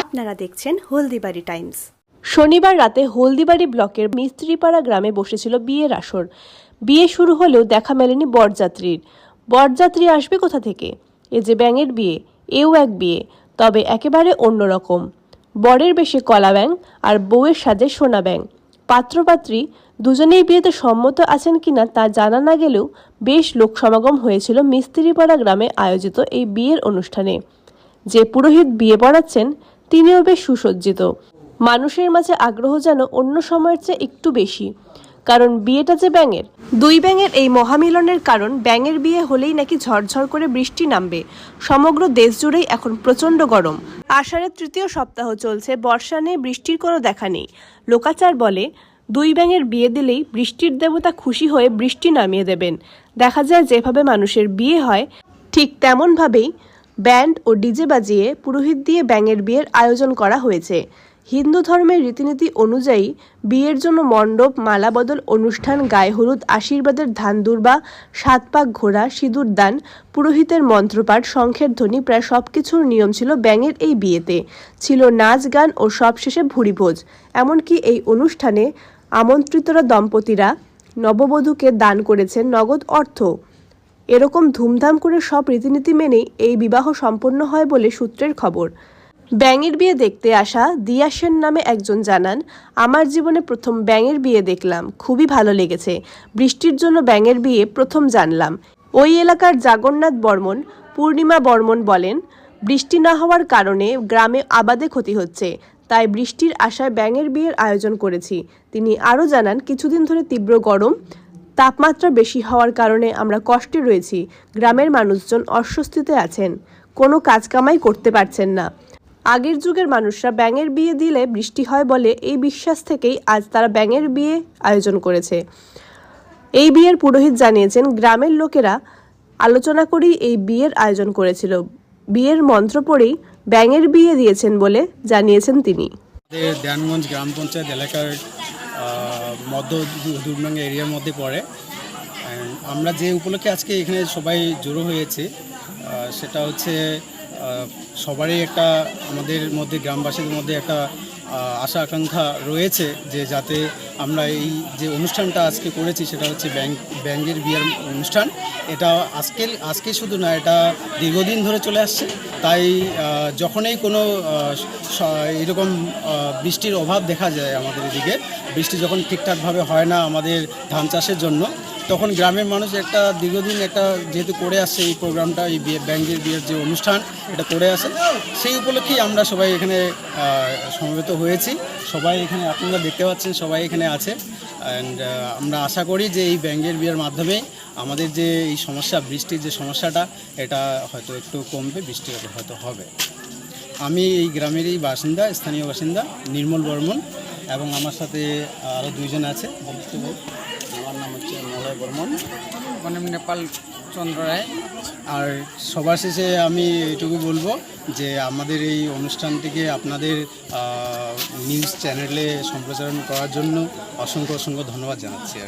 আপনারা দেখছেন হলদিবাড়ি টাইমস। শনিবার রাতে হলদিবাড়ি ব্লকের মিস্ত্রিপাড়া গ্রামে বসেছিল বিয়ের আসর। বিয়ে শুরু হলেও দেখা মেলেনি বরযাত্রীর। বরযাত্রী আসবে কোথা থেকে? এ যে ব্যাঙের বিয়ে, এও এক বিয়ে, তবে একেবারে অন্যরকম। বরের বেশে কলা ব্যাং আর বউয়ের সাজে সোনা ব্যাং পাত্রপাত্রী দুজনেই বিয়েতে সম্মত আছেন কিনা তা জানা না গেলেও বেশ লোক সমাগম হয়েছিল মিস্ত্রিপাড়া গ্রামে আয়োজিত এই বিয়ের অনুষ্ঠানে। যে পুরোহিত বিয়ে পড়াচ্ছেন, তিনিও বেশ সুসজ্জিত। মানুষের মাঝে আগ্রহ যেন অন্য সময়ের চেয়ে একটু বেশি। কারণ বিয়েটা যে ব্যাঙের, দুই ব্যাঙের এই মহামিলনের কারণ ব্যাঙের বিয়ে হলেই নাকি ঝরঝর করে বৃষ্টি নামবে। সমগ্র দেশ জুড়েই এখন প্রচণ্ড গরম। আষাঢ়ের তৃতীয় সপ্তাহ চলছে, বর্ষা নেই বৃষ্টির কোনো দেখা নেই। লোকাচার বলে, দুই ব্যাঙের বিয়ে দিলেই বৃষ্টির দেবতা খুশি হয়ে বৃষ্টি নামিয়ে দেবেন। দেখা যায় যেভাবে মানুষের বিয়ে হয়, ঠিক তেমনভাবেই ব্যান্ড ও ডিজে বাজিয়ে পুরোহিত দিয়ে ব্যাঙের বিয়ের আয়োজন করা হয়েছে। হিন্দু ধর্মের রীতিনীতি অনুযায়ী বিয়ের জন্য মণ্ডপ মালাবদল অনুষ্ঠান, গায়ে হলুদ, আশীর্বাদের ধান দুর্বা সাত পাক ঘোড়া, সিঁদুর দান, পুরোহিতের মন্ত্রপাঠ, শঙ্খের ধ্বনি প্রায় সব কিছুর নিয়ম ছিল ব্যাঙের এই বিয়েতে। ছিল নাচ, গান ও সবশেষে ভুরিভোজ এমনকি এই অনুষ্ঠানে আমন্ত্রিতরা দম্পতিরা নববধূকে দান করেছেন নগদ অর্থ। এরকম ধুমধাম করে সব রীতিনীতি মেনেই এই বিবাহ সম্পন্ন হয় বলে সূত্রের খবর। ব্যাঙের বিয়ে দেখতে আসা দিয়া সেন নামে একজন জানান, আমার জীবনে প্রথম ব্যাঙের বিয়ে দেখলাম, খুবই ভালো লেগেছে। বৃষ্টির জন্য ব্যাঙের বিয়ে প্রথম জানলাম। ওই এলাকার জাগন্নাথ বর্মন, পূর্ণিমা বর্মন বলেন, বৃষ্টি না হওয়ার কারণে গ্রামে আবাদে ক্ষতি হচ্ছে, তাই বৃষ্টির আশায় ব্যাঙের বিয়ের আয়োজন করেছি। তিনি আরও জানান, কিছুদিন ধরে তীব্র গরম তাপমাত্রা বেশি হওয়ার কারণে আমরা কষ্টে রয়েছি। গ্রামের মানুষজন অস্বস্তিতে আছেন। কোনো কাজ কামাই করতে পারছেন না। আগের যুগের মানুষরা ব্যাঙের বিয়ে দিলে বৃষ্টি হয় বলে এই বিশ্বাস থেকেই আজ তারা ব্যাঙের বিয়ে আয়োজন করেছে। এই বিয়ের পুরোহিত জানিয়েছেন, গ্রামের লোকেরা আলোচনা করেই এই বিয়ের আয়োজন করেছিল। বিয়ের মন্ত্র পড়েই ব্যাঙের বিয়ে দিয়েছেন বলে জানিয়েছেন তিনি। গ্রাম পঞ্চায়েত এলাকার মধ্য দুর্নাঙ্গা এরিয়ার মধ্যে পড়ে। আমরা যে উপলক্ষে আজকে এখানে সবাই জড়ো হয়েছে সেটা হচ্ছে সবারই একটা আমাদের মধ্যে, গ্রামবাসীদের মধ্যে একটা আশা আকাঙ্ক্ষা রয়েছে যে যাতে আমরা এই যে অনুষ্ঠানটা আজকে করেছি সেটা হচ্ছে ব্যাংক ব্যাংকের বিয়ার অনুষ্ঠান। এটা আজকে আজকে শুধু না, এটা দীর্ঘদিন ধরে চলে আসছে। তাই যখনই কোনো এরকম বৃষ্টির অভাব দেখা যায় আমাদের এদিকে, বৃষ্টি যখন ঠিকঠাকভাবে হয় না আমাদের ধান চাষের জন্য তখন গ্রামের মানুষ একটা দীর্ঘদিন একটা যেহেতু করে আসছে এই প্রোগ্রামটা, এই বিয়ে ব্যাংকের বিয়ের যে অনুষ্ঠান, এটা করে আসে। সেই উপলক্ষেই আমরা সবাই এখানে সমবেত হয়েছি। সবাই এখানে আপনারা দেখতে পাচ্ছেন, সবাই এখানে আছে। অ্যান্ড আমরা আশা করি যে এই ব্যাংকের বিয়ের মাধ্যমে আমাদের যে এই সমস্যা, বৃষ্টির যে সমস্যাটা, এটা হয়তো একটু কমবে, বৃষ্টি হয়তো হবে। আমি এই গ্রামেরই বাসিন্দা, স্থানীয় বাসিন্দা, নির্মল বর্মন, এবং আমার সাথে আরও দুইজন আছে। আমার নাম হচ্ছে মলয় বর্মন। আমার নাম নেপাল চন্দ্র রায়। আর সবার শেষে আমি এটুকু বলব যে আমাদের এই অনুষ্ঠানটিকে আপনাদের নিউজ চ্যানেলে সম্প্রচারণ করার জন্য অসংখ্য অসংখ্য ধন্যবাদ জানাচ্ছি।